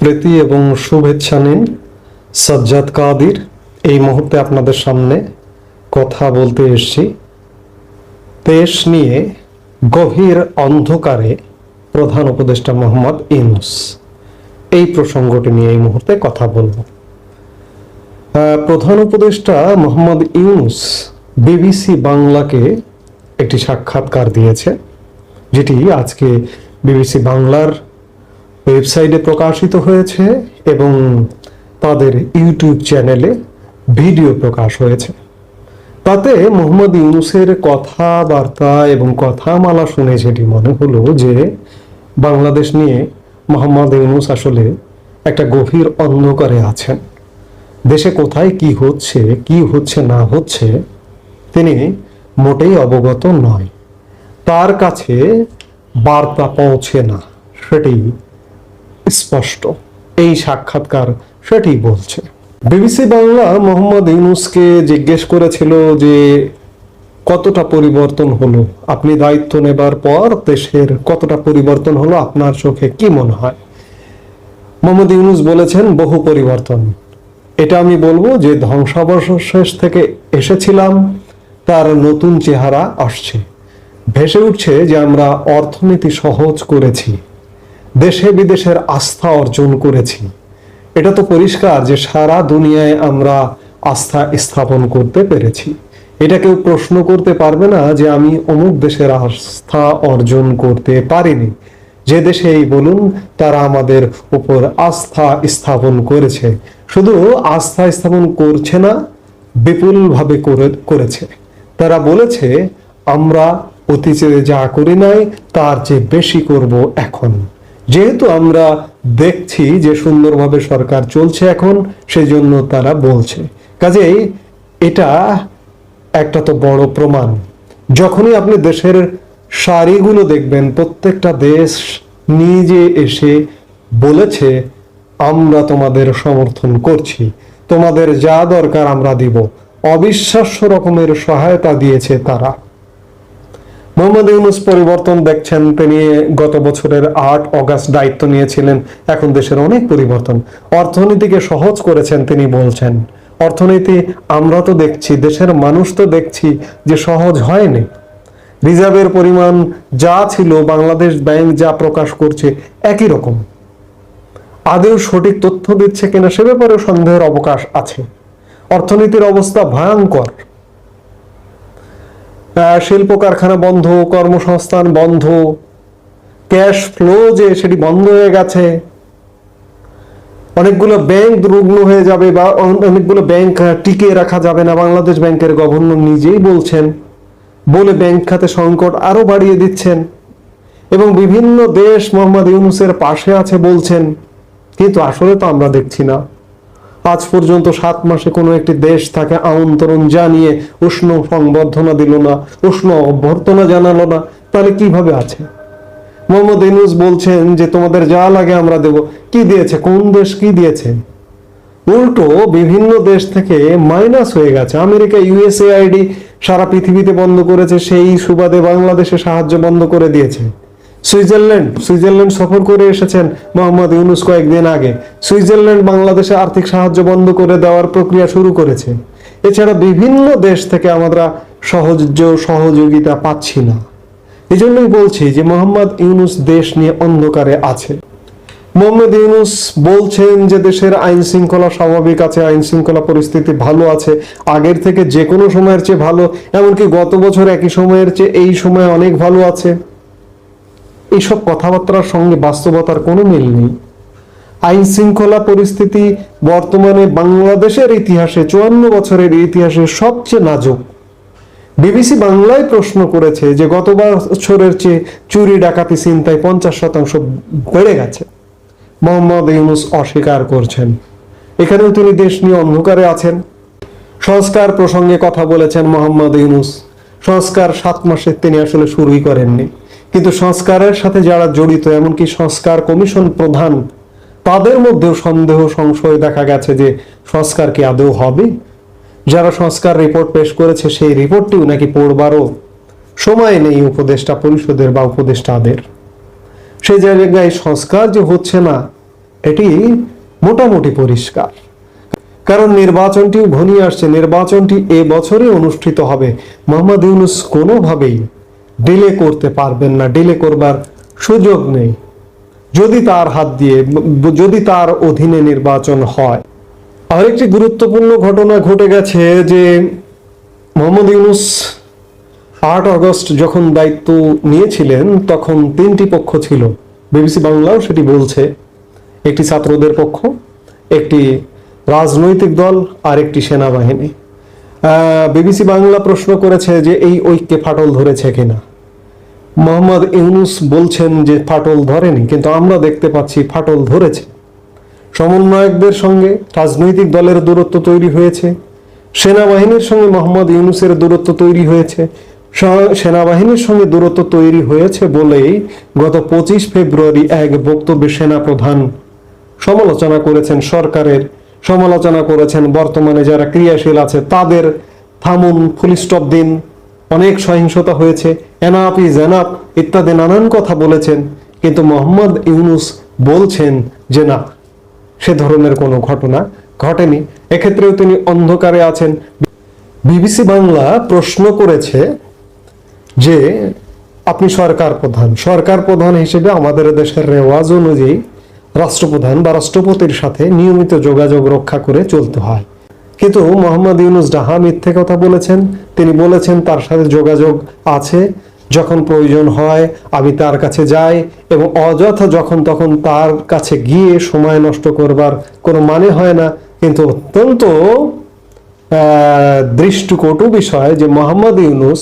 প্রীতি এবং শুভেচ্ছা নিন। সাজ্জাদ কাদির, এই মুহূর্তে আপনাদের সামনে কথা বলতে এসেছি। দেশ নিয়ে গভীর অন্ধকারে প্রধান উপদেষ্টা মোহাম্মদ ইউনুস। এই প্রসঙ্গটি নিয়ে এই মুহূর্তে কথা বলব। প্রধান উপদেষ্টা মোহাম্মদ ইউনুস বিবিসি বাংলাকে একটি সাক্ষাৎকার দিয়েছে, যেটি আজকে বিবিসি বাংলার ওয়েবসাইটে প্রকাশিত হয়েছে এবং তাদের ইউটিউব চ্যানেলে ভিডিও প্রকাশ হয়েছে। তাতে মোহাম্মদ ইউনুসের কথাবার্তা এবং কথামালা শুনে যেটি মনে হলো যে বাংলাদেশ নিয়ে মোহাম্মদ ইউনুস আসলে একটা গভীর অন্ধকারে আছেন। দেশে কোথায় কি হচ্ছে কি হচ্ছে, না হচ্ছে, তিনি মোটেই অবগত নয়। তার কাছে বার্তা পৌঁছে না, সেটি স্পষ্ট। এই সাক্ষাৎকার সেটি বলছে। বিবিসি বাংলা মোহাম্মদ ইউনুসকে জিজ্ঞেস করেছিল যে, কতটা পরিবর্তন হলো? আপনি দায়িত্ব নেবার পর দেশের কতটা পরিবর্তন হলো? আপনার চোখে কি মনে হয়? মোহাম্মদ ইউনুস বলেছেন, বহু পরিবর্তন। এটা আমি বলব যে, ধ্বংসাবশেষ থেকে এসেছিলাম, তার নতুন চেহারা আসছে। ভেসে উঠছে যে, আমরা অর্থনীতি সহজ করেছি। দেশে বিদেশের আস্থা অর্জন করেছি। এটা তো পরিষ্কার যে সারা দুনিয়ায় আমরা আস্থা স্থাপন করতে পেরেছি। এটা কেউ প্রশ্ন করতে পারবে না যে আমি অমুক দেশের আস্থা অর্জন করতে পারিনি। যে দেশেই বলুন, তারা আমাদের উপর আস্থা স্থাপন করেছে। শুধু আস্থা স্থাপন করছে না, বিপুলভাবে করে, করেছে। তারা বলেছে, আমরা অতীতে যা করি নাই, তার চেয়ে বেশি করব এখন। যেহেতু আমরা দেখছি যে সুন্দরভাবে সরকার চলছে এখন, সেজন্য তারা বলছে। কাজেই এটা একটা তো বড় প্রমাণ। যখনই আপনি দেশের সারিগুলো দেখবেন, প্রত্যেকটা দেশ নিজে এসে বলেছে, আমরা তোমাদের সমর্থন করছি। তোমাদের যা দরকার আমরা দিব। অবিশ্বাস্য রকমের সহায়তা দিয়েছে তারা। মোহাম্মদ ইউনুস পরিবর্তন দেখছেন, তিনি গত বছরের আট অগাস্ট দায়িত্ব নিয়েছিলেন, এখন দেশের অনেক পরিবর্তন। অর্থনীতিকে সহজ করেছেন, তিনি বলছেন, অর্থনীতি, আমরা তো দেখছি, দেশের মানুষ তো দেখছি যে সহজ হয়নি। রিজার্ভের পরিমাণ যা ছিল, বাংলাদেশ ব্যাংক যা প্রকাশ করছে, একই রকম। আদেও সঠিক তথ্য দিচ্ছে কিনা, সে ব্যাপারে সন্দেহের অবকাশ আছে। অর্থনীতির অবস্থা ভয়ঙ্কর। শিল্প কারখানা বন্ধ, কর্মসংস্থান বন্ধ ক্যাশ ফ্লো যে সেটি বন্ধ হয়ে গেছে, অনেকগুলো ব্যাংক রুগ্ন হয়ে যাবে বা অনেকগুলো ব্যাংক টিকিয়ে রাখা যাবে না। বাংলাদেশ ব্যাংকের গভর্নর নিজেই বলছেন, বলে ব্যাংক খাতে সংকট আরও বাড়িয়ে দিচ্ছেন এবং বিভিন্ন দেশ মোহাম্মদ ইউনুসের পাশে আছে বলছেন, কিন্তু আসলে তো আমরা দেখছি না। আজ পর্যন্ত সাত মাসে কোনো একটি দেশ তাকে আমন্ত্রণ জানিয়ে উষ্ণ সংবর্ধনা দিল না, উষ্ণ অভ্যর্থনা জানালো না। তাহলে কীভাবে আছে? মোহাম্মদ ইউনুস বলছেন যে, তোমাদের যা লাগে আমরা দেব। কি দিয়েছে? কোন দেশ কি দিয়েছে? উল্টো বিভিন্ন দেশ থেকে মাইনাস হয়ে গেছে। আমেরিকা ইউএসএআইডি সারা পৃথিবীতে বন্ধ করেছে, সেই সুবাদে বাংলাদেশে সাহায্য বন্ধ করে দিয়েছে। সুইজারল্যান্ড সুইজারল্যান্ড সফর করে এসেছেন মোহাম্মদ ইউনুস কয়েকদিন আগে। সুইজারল্যান্ড বাংলাদেশে আর্থিক সাহায্য বন্ধ করে দেওয়ার প্রক্রিয়া শুরু করেছে। এছাড়া বিভিন্ন দেশ থেকে আমরা সহজ, সহযোগিতা পাচ্ছি না। এই জন্যই বলছি যে মোহাম্মদ ইউনুস দেশ নিয়ে অন্ধকারে আছে। মোহাম্মদ ইউনুস বলছেন যে দেশের আইন শৃঙ্খলা স্বাভাবিক আছে আইন শৃঙ্খলা পরিস্থিতি ভালো আছে, আগের থেকে যে কোনো সময়ের চেয়ে ভালো, এমনকি গত বছর একই সময়ের চেয়ে এই সময় অনেক ভালো আছে। এইসব কথাবার্তার সঙ্গে বাস্তবতার কোনো মিল নেই। আইন শৃঙ্খলা পরিস্থিতি বর্তমানে বাংলাদেশের ইতিহাসে চুয়ান্ন বছরের ইতিহাসে সবচেয়ে নাজুক। বিবিসি বাংলায় প্রশ্ন করেছে যে গত বছরের চেয়ে চুরি, ডাকাতি চিন্তায় পঞ্চাশ শতাংশ বেড়ে গেছে। মোহাম্মদ ইউনুস অস্বীকার করছেন। এখানেও তিনি দেশ নিয়ে অন্ধকারে আছেন। সংস্কার প্রসঙ্গে কথা বলেছেন মোহাম্মদ ইউনুস। সংস্কার সাত মাসে তিনি আসলে শুরুই করেননি। কিন্তু সংস্কারের সাথে যারা জড়িত, এমনকি সংস্কার কমিশন প্রধান, তাদের মধ্যেও সন্দেহ, সংশয় দেখা গেছে যে সংস্কার কি আদৌ হবে? যারা সংস্কার রিপোর্ট পেশ করেছে, সেই রিপোর্টটিও নাকি পড়বারও সময় নেই উপদেষ্টা পরিষদের বা উপদেষ্টাদের। সেই জায়গায় সংস্কার যে হচ্ছে না, এটি মোটামুটি পরিষ্কার। কারণ নির্বাচনটিও ঘনিয়ে আসছে, নির্বাচনটি এ বছরই অনুষ্ঠিত হবে। মোহাম্মদ ইউনুস কোনোভাবেই ডিলে করতে পারবেন না ডিলে করবার সুযোগ নেই। যদি তার হাত দিয়ে, যদি তার অধীনে নির্বাচন হয়। আরেকটি গুরুত্বপূর্ণ ঘটনা ঘটে গেছে যে মোহাম্মদ ইউনুস আট আগস্ট যখন দায়িত্ব নিয়েছিলেন, তখন তিনটি পক্ষ ছিল। বিবিসি বাংলাও সেটি বলছে। একটি ছাত্রদের পক্ষ, একটি রাজনৈতিক দল, আর একটি সেনাবাহিনী। বিবিসি বাংলা প্রশ্ন করেছে যে এই ঐক্যে ফাটল ধরেছে কিনা। মোহাম্মদ ইউনুস বলছেন যে ফাটল ধরেনি, কিন্তু আমরা দেখতে পাচ্ছি ফাটল ধরেছে। সমন্বয়কদের সঙ্গে রাজনৈতিক দলের দূরত্ব তৈরি হয়েছে, সেনাবাহিনীর সঙ্গে মোহাম্মদ ইউনুসের দূরত্ব তৈরি হয়েছে সেনাবাহিনীর সঙ্গে দূরত্ব তৈরি হয়েছে বলেই গত পঁচিশ ফেব্রুয়ারি এক বক্তব্যে সেনাপ্রধান সমালোচনা করেছেন সরকারের, সমালোচনা করেছেন বর্তমানে যারা ক্রিয়াশীল আছে তাদের, থামুন ফুল স্টপ দিন। অনেক সহিংসতা হয়েছে। এনাপ ইজ এনাপ ইত্যাদি নানান কথা বলেছেন। কিন্তু মোহাম্মদ ইউনুস বলছেন যে না, সে ধরনের কোনো ঘটনা ঘটেনি। এক্ষেত্রেও তিনি অন্ধকারে আছেন। বিবিসি বাংলা প্রশ্ন করেছে যে, আপনি সরকার প্রধান। সরকার প্রধান হিসেবে আমাদের দেশের রেওয়াজ অনুযায়ী রাষ্ট্রপ্রধান বা রাষ্ট্রপতির সাথে নিয়মিত যোগাযোগ রক্ষা করে চলতে হয়। কিন্তু মোহাম্মদ ইউনুস ডাহা মিথ্যে কথা বলেছেন। তিনি বলেছেন, তার সাথে যোগাযোগ আছে, যখন প্রয়োজন হয় আমি তার কাছে যাই এবং অযথা যখন তখন তার কাছে গিয়ে সময় নষ্ট করবার কোনো মানে হয় না। কিন্তু অত্যন্ত দৃষ্টিকটু বিষয় যে মোহাম্মদ ইউনুস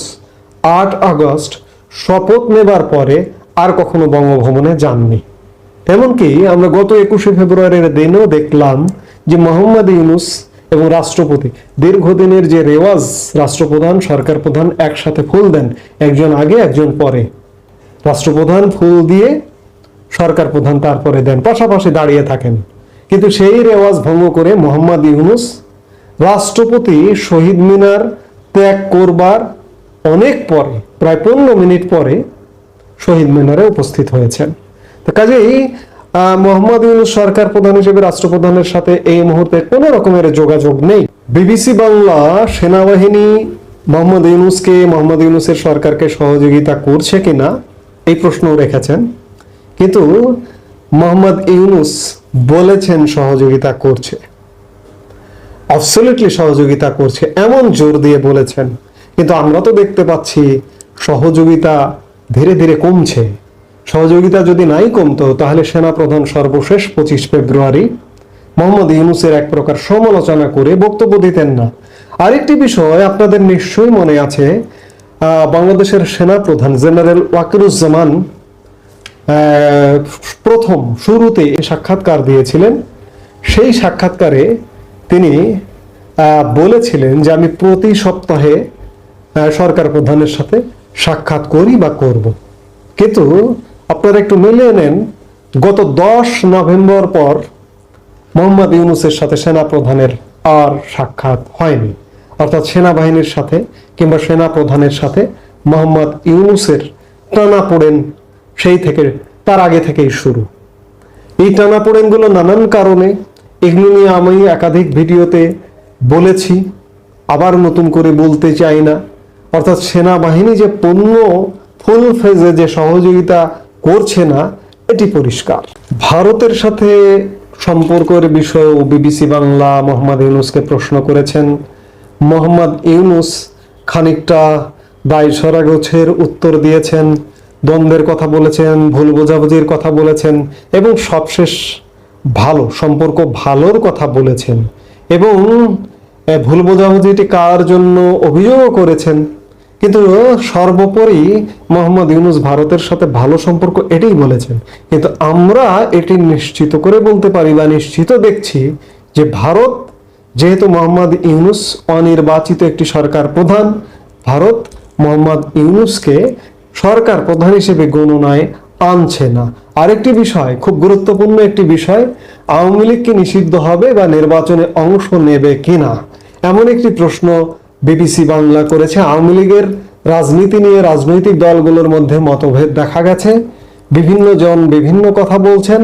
আট আগস্ট শপথ নেবার পরে আর কখনো বঙ্গভবনে যাননি। এমনকি আমরা গত একুশে ফেব্রুয়ারির দিনও দেখলাম যে মোহাম্মদ ইউনুস এবং রাষ্ট্রপতি। দীর্ঘদিনের যে রেওয়াজ, রাষ্ট্রপ্রধান সরকার প্রধান একসাথে ফুল দেন, একজন আগে, একজন পরে। রাষ্ট্রপ্রধান ফুল দিয়ে সরকার প্রধান তারপরে দেন, পাশাপাশি দাঁড়িয়ে থাকেন। কিন্তু সেই রেওয়াজ ভঙ্গ করে মোহাম্মদ ইউনুস রাষ্ট্রপতি শহীদ মিনার ত্যাগ করবার অনেক পরে, প্রায় পনেরো মিনিট পরে শহীদ মিনারে উপস্থিত হয়েছেন। কাজেই মোহাম্মদ ইউনুস সরকার প্রধান হিসেবে রাষ্ট্রপ্রধানের সাথে এই মুহূর্তে কোনো রকমের যোগাযোগ নেই। বিবিসি বাংলা, সেনাবাহিনী, মোহাম্মদ ইউনুসকে, মোহাম্মদ ইউনুসের সরকারকে সহযোগিতা করছে কিনা এই প্রশ্নও রেখেছেন। কিন্তু মোহাম্মদ ইউনুস বলেছেন সহযোগিতা করছে। অবসলিটলি সহযোগিতা করছে, এমন জোর দিয়ে বলেছেন। কিন্তু আমরা তো দেখতে পাচ্ছি সহযোগিতা ধীরে ধীরে কমছে। সহযোগিতা যদি নাই কমতো, তাহলে সেনাপ্রধান সর্বশেষ পঁচিশ ফেব্রুয়ারি মোহাম্মদ ইউনুসের এক প্রকার সমালোচনা করে বক্তব্য দিতেন না। আরেকটি বিষয় আপনাদের নিশ্চয়ই মনে আছে বাংলাদেশের সেনাপ্রধান জেনারেল ওয়াকিরুজ্জামান প্রথম শুরুতে সাক্ষাৎকার দিয়েছিলেন। সেই সাক্ষাৎকারে তিনি বলেছিলেন যে আমি প্রতি সপ্তাহে সরকার প্রধানের সাথে সাক্ষাৎ করি বা করব। কিন্তু আপনারা একটু মিলিয়ে নেন, গত দশ নভেম্বর পর মোহাম্মদ ইউনুসের সাথে সেনা প্রধানের আর সাক্ষাৎ হয়নি। অর্থাৎ সেনাবাহিনীর সাথে কিংবা সেনা প্রধানের সাথে মোহাম্মদ ইউনুসের টানা পড়েন সেই থেকে, তার আগে থেকেই শুরু। এই টানা টানাপোড়েনগুলো নানান কারণে এগুলো নিয়ে আমি একাধিক ভিডিওতে বলেছি, আবার নতুন করে বলতে চাই না। অর্থাৎ সেনাবাহিনী যে পণ্য ফুল ফেজে যে সহযোগিতা করছে না, এটি পরিষ্কার। ভারতের সাথে সম্পর্কের বিষয়েও বিবিসি বাংলা মোহাম্মদ ইউনুসকে প্রশ্ন করেছেন। মোহাম্মদ ইউনুস খানিকটা দায় সরাগোছের উত্তর দিয়েছেন, দ্বন্দ্বের কথা বলেছেন, ভুল বোঝাবুঝির কথা বলেছেন এবং সবশেষ ভালো, সম্পর্ক ভালোর কথা বলেছেন এবং ভুল বোঝাবুঝিটি কার জন্য অভিযোগও করেছেন কিন্তু সর্বোপরি মোহাম্মদ ইউনুস ভারতের সাথে ভালো সম্পর্ক এটাই বলেছেন। কিন্তু আমরা এটি নিশ্চিত করে বলতে পারি বা নিশ্চিত দেখছি যে ভারত যেহেতু মোহাম্মদ ইউনুস অনির্বাচিত একটি সরকার প্রধান, ভারত মোহাম্মদ ইউনুসকে সরকার প্রধান হিসেবে গণনায় আনছে না। আরেকটি বিষয়, খুব গুরুত্বপূর্ণ একটি বিষয়, আওয়ামী লীগ কি নিষিদ্ধ হবে বা নির্বাচনে অংশ নেবে কিনা? এমন একটি প্রশ্ন বিবিসি বাংলা করেছে আওয়ামী লীগের রাজনীতি নিয়ে রাজনৈতিক দলগুলোর মধ্যে মতভেদ দেখা গেছে। বিভিন্ন জন বিভিন্ন কথা বলছেন।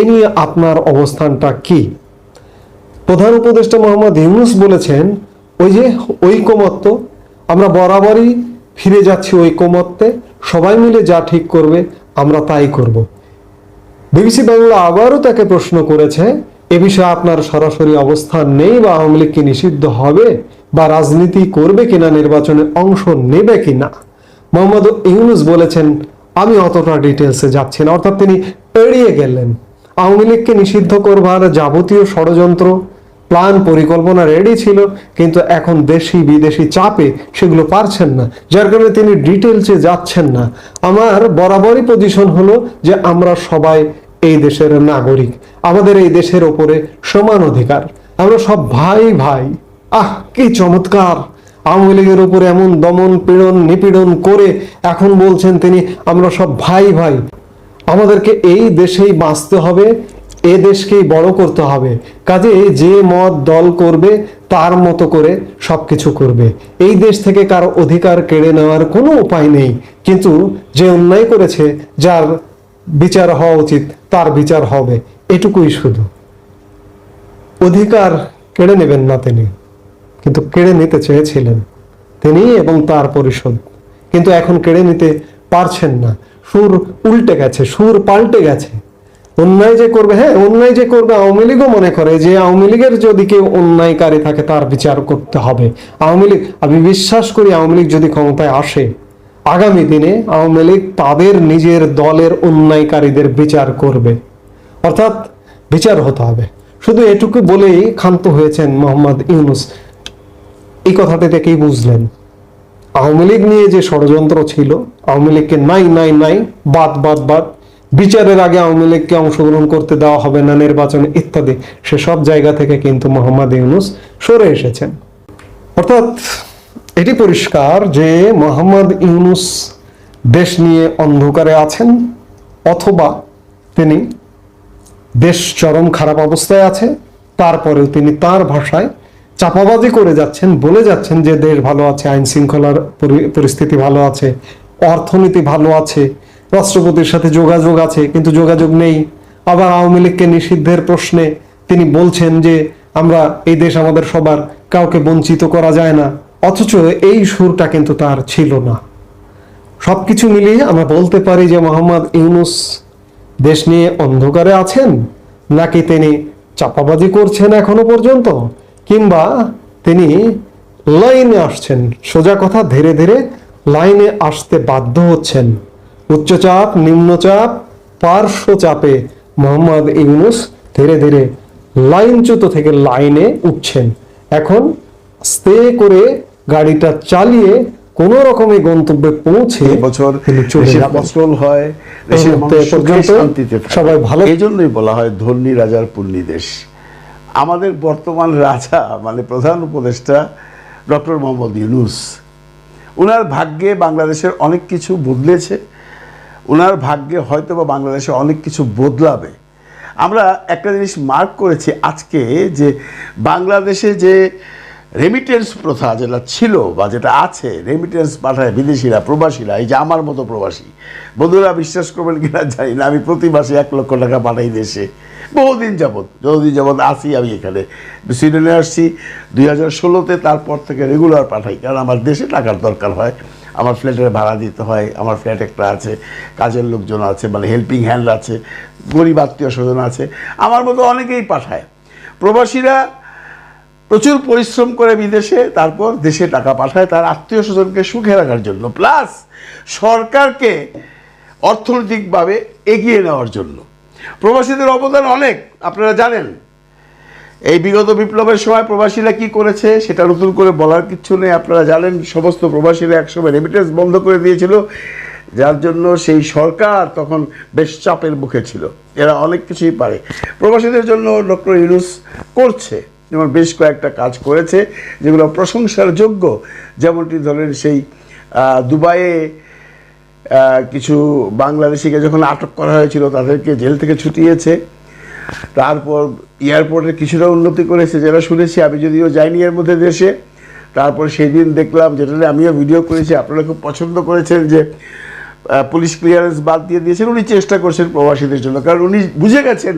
এ নিয়ে আপনার অবস্থানটা কি? প্রধান উপদেষ্টা মোহাম্মদ ইউনুস বলেছেন, ওই যে ঐকমত্য, আমরা বরাবরই ফিরে যাচ্ছি ঐকমত্যে, সবাই মিলে যা ঠিক করবে, আমরা তাই করব। বিবিসি বাংলা আবারও তাকে প্রশ্ন করেছে, এ বিষয়ে আপনার সরাসরি অবস্থান নেই বা আওয়ামী লীগ কি নিষিদ্ধ হবে? বা রাজনীতি করবে কিনা, নির্বাচনে অংশ নেবে কিনা? মোহাম্মদ ইউনুস বলেছেন, আমি অতটা ডিটেলসে যাচ্ছি না। অর্থাৎ তিনি এড়িয়ে গেলেন। আওয়ামী লীগকে নিষিদ্ধ করবার যাবতীয় ষড়যন্ত্র প্ল্যান পরিকল্পনা রেডি ছিল, কিন্তু এখন দেশি বিদেশি চাপে সেগুলো পারছেন না। যার কারণে তিনি ডিটেলসে যাচ্ছেন না। আমার বরাবরই পজিশন হলো যে আমরা সবাই এই দেশের নাগরিক। আমাদের এই দেশের ওপরে সমান অধিকার। আমরা সব ভাই ভাই আহ, কি চমৎকার। আওয়ামী লীগের উপরে এমন দমন, পীড়ন, নিপীড়ন করে এখন বলছেন তিনি, আমরা সব ভাই ভাই। আমাদেরকে এই দেশেই বাঁচতে হবে, এ দেশকেই বড় করতে হবে। কাজে যে মত দল করবে, তার মতো করে সবকিছু করবে। এই দেশ থেকে কারও অধিকার কেড়ে নেওয়ার কোনো উপায় নেই। কিন্তু যে অন্যায় করেছে, যার বিচার হওয়া উচিত, তার বিচার হবে। এটুকুই শুধু। অধিকার কেড়ে নেবেন না তিনি। কিন্তু কেড়ে নিতে চেয়েছিলেন তিনি এবং তার পরিষদ। কিন্তু এখন কেড়ে নিতে পারছেন না। সুর উল্টে গেছে, সুর পাল্টে গেছে। অন্যায় যে করবে হ্যাঁ অন্যায় যে করবে আওয়ামী লীগও মনে করে যে আওয়ামী লীগের যদি কেউ অন্যায়কারী থাকে, তার বিচার করতে হবে। আওয়ামী লীগ, আমি বিশ্বাস করি আওয়ামী লীগ যদি ক্ষমতায় আসে, আগামী দিনে আওয়ামী লীগ তাদের নিজের দলের অন্যায়কারীদের বিচার করবে। অর্থাৎ বিচার হতে হবে। শুধু এটুকু বলেই ক্ষান্ত হয়েছেন মোহাম্মদ ইউনুস। এই কথাটা থেকেই বুঝলেন। আওয়ামী লীগ নিয়ে যে ষড়যন্ত্র ছিল, আওয়ামী লীগকে নাই নাই নাই, বাদ বাদ বাদ, বিচারের আগে আওয়ামী লীগকে অংশগ্রহণ করতে দেওয়া হবে না, নির্বাচনে ইত্যাদি, সেসব জায়গা থেকে কিন্তু মোহাম্মদ ইউনুস সরে এসেছেন। অর্থাৎ এটি পরিষ্কার যে মোহাম্মদ ইউনুস দেশ নিয়ে অন্ধকারে আছেন, অথবা তিনি দেশ চরম খারাপ অবস্থায় আছে, তারপরেও তিনি তার ভাষায় চাপাবাজি করে যাচ্ছেন, বলে যাচ্ছেন যে দেশ ভালো আছে, আইন শৃঙ্খলার পরিস্থিতি ভালো আছে, অর্থনীতি ভালো আছে, রাষ্ট্রপতির সাথে যোগাযোগ আছে, কিন্তু যোগাযোগ নেই। আবার আওয়ামী লীগকে নিষিদ্ধের প্রশ্নে তিনি বলছেন যে আমরা এই দেশ আমাদের সবার, কাউকে বঞ্চিত করা যায় না। অথচ এই সুরটা কিন্তু তার ছিল না। সবকিছু মিলিয়ে আমরা বলতে পারি যে মোহাম্মদ ইউনুস দেশ নিয়ে অন্ধকারে আছেন, নাকি তিনি চাপাবাজি করছেন এখনও পর্যন্ত? কিংবা তিনি লাইনে আসছেন সোজা কথা ধীরে ধীরে লাইনে আসতে বাধ্য হচ্ছেন উচ্চচাপ নিম্নচাপ পার্শ্ব চাপে মোহাম্মদ ইউনুস ধীরে ধীরে লাইনচ্যুত থেকে লাইনে উঠছেন এখন আস্তে করে গাড়িটা চালিয়ে কোন রকমে গন্তব্যে পৌঁছে বছর। ফসল হয়। সবাই ভালো এই জন্যই বলা হয় ধর্মী রাজার পুণ্যি দেশ আমাদের বর্তমান রাজা মানে প্রধান উপদেষ্টা ডক্টর মোহাম্মদ ইউনুস ওনার ভাগ্যে বাংলাদেশের অনেক কিছু বদলেছে ওনার ভাগ্যে হয়তো বা বাংলাদেশে অনেক কিছু বদলাবে। আমরা একটা জিনিস মার্ক করেছি আজকে যে বাংলাদেশে যে রেমিটেন্স প্রথা যেটা ছিল বা যেটা আছে রেমিটেন্স পাঠায় বিদেশিরা, প্রবাসীরা, এই যে আমার মতো প্রবাসী, বন্ধুরা বিশ্বাস করবেন কিনা জানি না, আমি প্রতি মাসে এক লক্ষ টাকা পাঠাই দেশে। বহুদিন যাবৎ, যতদিন যাবৎ আসি আমি এখানে। সুইডেনে আসছি, দুই হাজার ষোলোতে তারপর থেকে রেগুলার পাঠাই, কারণ আমার দেশে টাকার দরকার হয়। আমার ফ্ল্যাটের ভাড়া দিতে হয়, আমার ফ্ল্যাট একটা আছে, কাজের লোকজন আছে মানে হেল্পিং হ্যান্ড আছে, গরিব আত্মীয় স্বজন আছে, আমার মতো অনেকেই পাঠায়। প্রবাসীরা প্রচুর পরিশ্রম করে বিদেশে, তারপর দেশে টাকা পাঠায়, তার আত্মীয় স্বজনকে সুখে রাখার জন্য। প্লাস সরকারকে অর্থনৈতিকভাবে এগিয়ে নেওয়ার জন্য। প্রবাসীদের অবদান অনেক, আপনারা জানেন। এই বিগত বিপ্লবের সময় প্রবাসীরা কি করেছে, সেটা নতুন করে বলার কিচ্ছু নেই। আপনারা জানেন, সমস্ত প্রবাসীরা একসময় রেমিটেন্স বন্ধ করে দিয়েছিল, যার জন্য সেই সরকার তখন বেশ চাপের মুখে ছিল। এরা অনেক কিছুই পারে। প্রবাসীদের জন্য ডক্টর ইউনুস করছে যেমন বেশ কয়েকটা কাজ করেছে, যেগুলো প্রশংসার যোগ্য। যেমনটি ধরেন সেই দুবাইয়ে কিছু বাংলাদেশিকে যখন আটক করা হয়েছিল, তাদেরকে জেল থেকে ছুটিয়েছে। তারপর এয়ারপোর্টের কিছুটা উন্নতি করেছে, যেটা শুনেছি। আমি যদিও যাইনি এর মধ্যে দেশে। তারপর সেই দিন দেখলাম, যেটা আমিও ভিডিও করেছি, আপনারা খুব পছন্দ করেছেন যে পুলিশ ক্লিয়ারেন্স বাদ দিয়ে দিয়েছেন, উনি চেষ্টা করছেন প্রবাসীদের জন্য। কারণ উনি বুঝে গেছেন,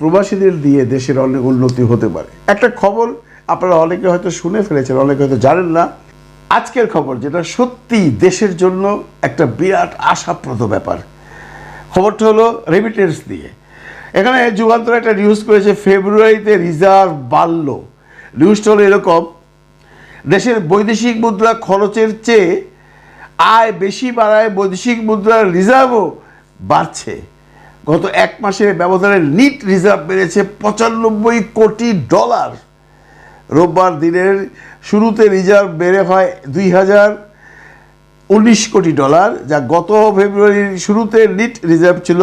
প্রবাসীদের দিয়ে দেশের অনেক উন্নতি হতে পারে। একটা খবর আপনারা অনেকে হয়তো শুনে ফেলেছেন, অনেকে হয়তো জানেন না। আজকের খবর যেটা সত্যি দেশের জন্য একটা বিরাট আশাপ্রদ ব্যাপার। খবরটা হলো রেমিটেন্স দিয়ে। এখানে যুগান্তর একটা নিউজ করেছে, ফেব্রুয়ারিতে রিজার্ভ বাড়ল। নিউজটা হলো এরকম, দেশের বৈদেশিক মুদ্রা খরচের চেয়ে আয় বেশি বাড়ায় বৈদেশিক মুদ্রার রিজার্ভও বাড়ছে। গত এক মাসের ব্যবধানে নিট রিজার্ভ বেড়েছে পঁচানব্বই কোটি ডলার রোববার দিনের শুরুতে রিজার্ভ বেড়ে হয় দুই হাজার উনিশ কোটি ডলার যা গত ফেব্রুয়ারির শুরুতে নিট রিজার্ভ ছিল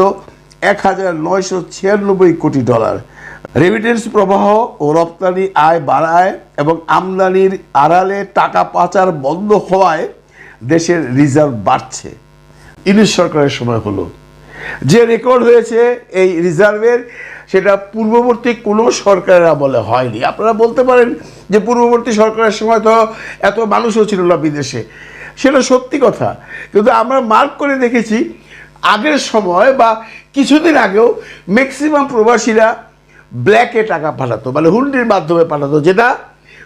এক হাজার নয়শো ছিয়ানব্বই কোটি ডলার রেমিটেন্স প্রবাহ ও রপ্তানি আয় বাড়ায় এবং আমদানির আড়ালে টাকা পাচার বন্ধ হওয়ায় দেশের রিজার্ভ বাড়ছে। ইংলিশ সরকারের সময় হলো। যে রেকর্ড হয়েছে, এই রিজার্ভের সেটা পূর্ববর্তী কোনো সরকারের আমলে হয়নি। আপনারা বলতে পারেন যে পূর্ববর্তী সরকারের সময় তো এত মানুষও ছিল না বিদেশে। সেটা সত্যি কথা। কিন্তু আমরা মার্ক করে দেখেছি, আগের সময় বা কিছুদিন আগেও ম্যাক্সিমাম প্রবাসীরা ব্ল্যাকে টাকা পাঠাতো মানে হুন্ডির মাধ্যমে পাঠাতো, যেটা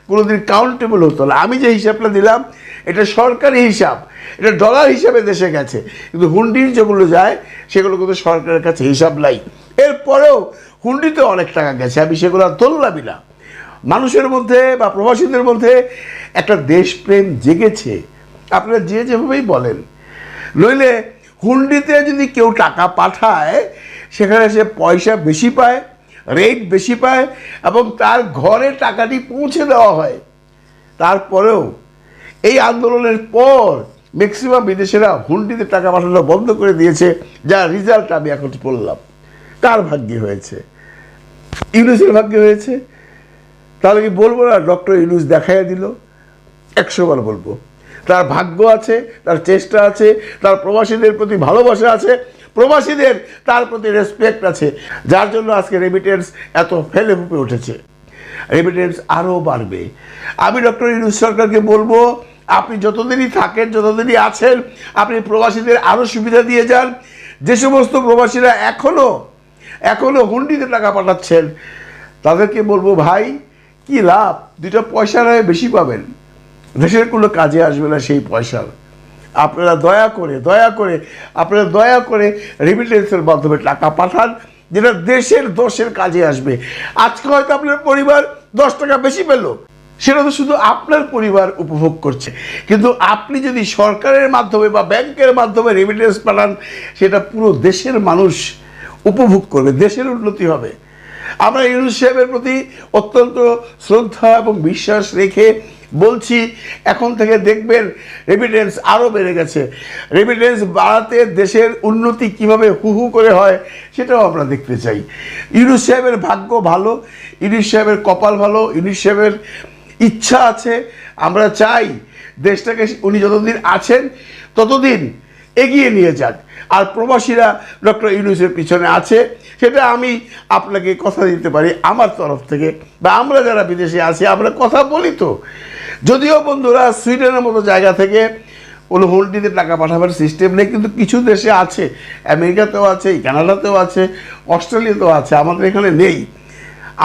কোনোদিন কাউন্টেবল হতো না। আমি যে হিসাবটা দিলাম, এটা সরকারি হিসাব, এটা ডলার হিসাবে দেশে গেছে। কিন্তু হুন্ডির যেগুলো যায়, সেগুলো কিন্তু সরকারের কাছে হিসাব নাই। এরপরেও হুন্ডিতে অনেক টাকা গেছে, আমি সেগুলো আর ধরলামই না। মানুষের মধ্যে বা প্রবাসীদের মধ্যে একটা দেশপ্রেম জেগেছে। আপনারা যে যেভাবেই বলেন, নইলে হুন্ডিতে যদি কেউ টাকা পাঠায়, সেখানে সে পয়সা বেশি পায় রেট বেশি পায়, এবং তার ঘরে টাকাটি পৌঁছে দেওয়া হয়। তারপরেও এই আন্দোলনের পর ম্যাক্সিমাম বিদেশিরা হুন্ডিতে টাকা পাঠানো বন্ধ করে দিয়েছে, যার রেজাল্ট আমি এখন পড়লাম কার ভাগ্যে হয়েছে। ইউনুসের ভাগ্যে হয়েছে। তাহলে কি বলব না? ডক্টর ইউনুস দেখাইয়া দিল। একশো বার বলব। তার ভাগ্য আছে, তার চেষ্টা আছে, তার প্রবাসীদের প্রতি ভালোবাসা আছে, প্রবাসীদের তার প্রতি রেসপেক্ট আছে। যার জন্য আজকে রেমিটেন্স এত ফেলে ফুপে উঠেছে। রেমিটেন্স আরও বাড়বে। আমি ডক্টর ইউনুস সরকারকে বলব, আপনি যতদিনই থাকেন, যতদিনই আছেন, আপনি প্রবাসীদের আরও সুবিধা দিয়ে যান। যে সমস্ত প্রবাসীরা এখনও এখনও হুন্ডিতে টাকা পাঠাচ্ছেন, তাদেরকে বলব, ভাই, কি লাভ? দুইটা পয়সা বেশি পাবেন। দেশের কোনো কাজে আসবে না সেই পয়সার আপনারা দয়া করে দয়া করে, আপনারা দয়া করে রেমিটেন্সের মাধ্যমে টাকা পাঠান, যেটা দেশের দোষের কাজে আসবে। আজকে হয়তো আপনার পরিবার দশ টাকা বেশি পেল। সেটা তো শুধু আপনার পরিবার উপভোগ করছে। কিন্তু আপনি যদি সরকারের মাধ্যমে বা ব্যাংকের মাধ্যমে রেমিটেন্স পাঠান, সেটা পুরো দেশের মানুষ উপভোগ করবে, দেশের উন্নতি হবে। আমরা ইউনুস সাহেবের প্রতি অত্যন্ত শ্রদ্ধা এবং বিশ্বাস রেখে বলছি, এখন থেকে দেখবেন রেমিটেন্স আরও বেড়ে গেছে। রেমিটেন্স বাড়াতে দেশের উন্নতি কীভাবে হু হু করে হয়, সেটাও আমরা দেখতে চাই। ইউনুস সাহেবের ভাগ্য ভালো, ইউনুস সাহেবের কপাল ভালো, ইউনুস সাহেবের ইচ্ছা আছে। আমরা চাই দেশটাকে উনি যতদিন আছেন, ততদিন এগিয়ে নিয়ে যাক। আর প্রবাসীরা ডক্টর ইউনুসের পিছনে আছে, সেটা আমি আপনাকে কথা দিতে পারি আমার তরফ থেকে, বা আমরা যারা বিদেশে আছি, আমরা কথা বলি তো। যদিও বন্ধুরা, সুইডেনের মতো জায়গা থেকে কোনো হোল্ডিতে টাকা পাঠাবার সিস্টেম নেই, কিন্তু কিছু দেশে আছে। আমেরিকাতেও আছে, কানাডাতেও আছে, অস্ট্রেলিয়াতেও আছে, আমাদের এখানে নেই।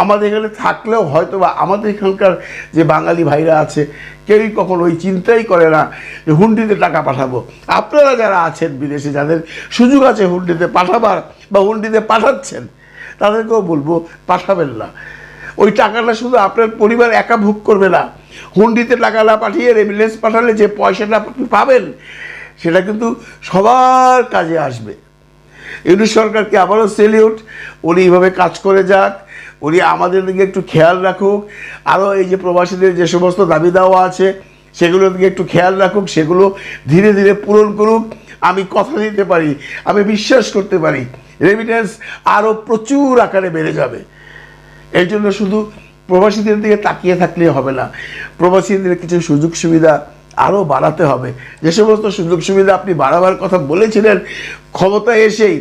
আমাদের এখানে থাকলেও হয়তো বা আমাদের এখানকার যে বাঙালি ভাইরা আছে, কেউই কখনো ওই চিন্তাই করে না যে হুন্ডিতে টাকা পাঠাবো। আপনারা যারা আছেন বিদেশে, যাদের সুযোগ আছে হুন্ডিতে পাঠাবার বা হুন্ডিতে পাঠাচ্ছেন, তাদেরকেও বলব পাঠাবেন না। ওই টাকাটা শুধু আপনার পরিবার একা ভোগ করবে না। হুন্ডিতে টাকা না পাঠিয়ে রেমিলেন্স পাঠালে যে পয়সাটা আপনি পাবেন, সেটা কিন্তু সবার কাজে আসবে। ইউনিট সরকারকে আবারও সেলিউট উনি এইভাবে কাজ করে যাক। উনি আমাদের দিকে একটু খেয়াল রাখুক। আরও এই যে প্রবাসীদের যে সমস্ত দাবি দাওয়া আছে, সেগুলোর দিকে একটু খেয়াল রাখুক, সেগুলো ধীরে ধীরে পূরণ করুক। আমি কথা দিতে পারি, আমি বিশ্বাস করতে পারি রেমিটেন্স আরও প্রচুর আকারে বেড়ে যাবে। এই জন্য শুধু প্রবাসীদের দিকে তাকিয়ে থাকলে হবে না, প্রবাসীদের কিছু সুযোগ সুবিধা আরও বাড়াতে হবে। যে সমস্ত সুযোগ সুবিধা আপনি বাড়াবার কথা বলেছিলেন ক্ষমতা এসেই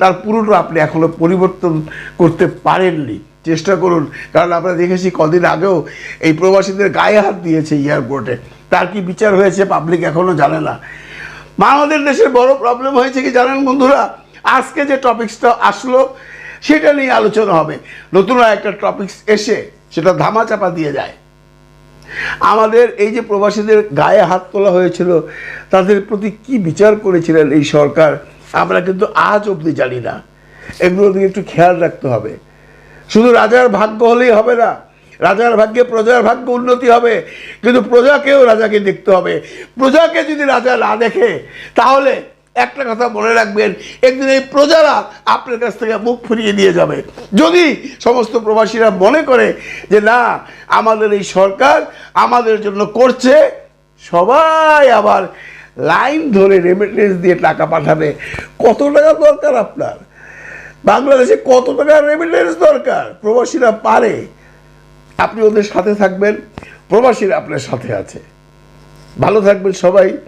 তার পুরোটা আপনি এখনও পরিবর্তন করতে পারেননি। চেষ্টা করুন। কারণ আমরা দেখেছি কদিন আগেও এই প্রবাসীদের গায়ে হাত দিয়েছে এয়ারপোর্টে। তার কি বিচার হয়েছে পাবলিক এখনও জানে না। আমাদের দেশের বড় প্রবলেম হয়েছে কি জানেন বন্ধুরা? আজকে যে টপিক্সটা আসলো, সেটা নিয়ে আলোচনা হবে। নতুন একটা টপিক্স এসে সেটা ধামাচাপা দিয়ে যায়। আমাদের এই যে প্রবাসীদের গায়ে হাত তোলা হয়েছিল, তাদের প্রতি কি বিচার করেছিলেন এই সরকার, আমরা কিন্তু আজ অবধি জানি না। এগুলোর দিকে একটু খেয়াল রাখতে হবে। শুধু রাজার ভাগ্য হলেই হবে না, রাজার ভাগ্যে প্রজার ভাগ্য উন্নতি হবে, কিন্তু প্রজাকেও রাজাকে দেখতে হবে। প্রজাকে যদি রাজা না দেখে, তাহলে একটা কথা মনে রাখবেন, একদিন এই প্রজারা আপনার কাছ থেকে মুখ ফিরিয়ে দিয়ে যাবে। যদি সমস্ত প্রবাসীরা মনে করে যে না, আমাদের এই সরকার আমাদের জন্য করছে, সবাই আবার লাইন ধরে রেমিটেন্স দিয়ে টাকা পাঠাবে। কত টাকা দরকার আপনার? বাংলাদেশে কত টাকা রেমিটেন্স দরকার? প্রবাসীরা পারে। আপনি ওদের সাথে থাকবেন, প্রবাসীরা আপনার সাথে আছে। ভালো থাকবেন সবাই।